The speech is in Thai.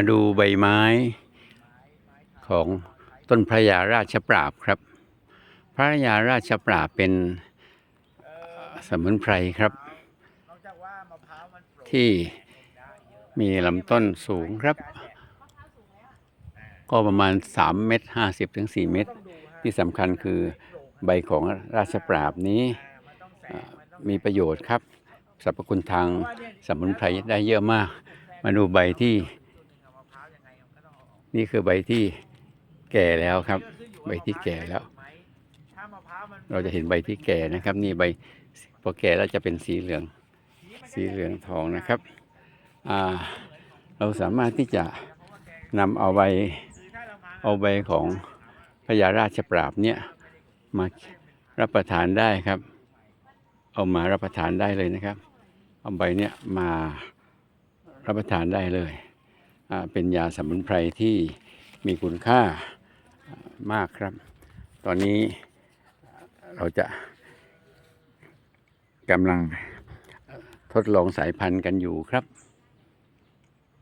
มาดูใบไม้ของต้นพระยาราชปราบครับ พระยาราชปราบเป็นสมุนไพรครับ ที่มีลำต้นสูงครับ ก็ประมาณ 3 เมตร 50ถึง4เมตร ที่สำคัญคือใบของราชปราบนี้มีประโยชน์ครับสรรพคุณทางสมุนไพรได้เยอะมาก มาดูใบที่ นี่คือใบที่แก่แล้วครับ ใบที่แก่แล้ว เราจะเห็นใบที่แก่นะครับ นี่ใบพอแก่แล้วจะเป็นสีเหลือง สีเหลืองทองนะครับเราสามารถที่จะนำเอาใบเอาใบของพญาราชปราบเนี่ยมารับประทานได้ครับ เอามารับประทานได้เลยนะครับ เอาใบเนี่ยมารับประทานได้เลย เป็นยาสมุนไพรที่มีคุณค่ามากครับ ตอนนี้เราจะกำลังทดลองสายพันธุ์กันอยู่ครับ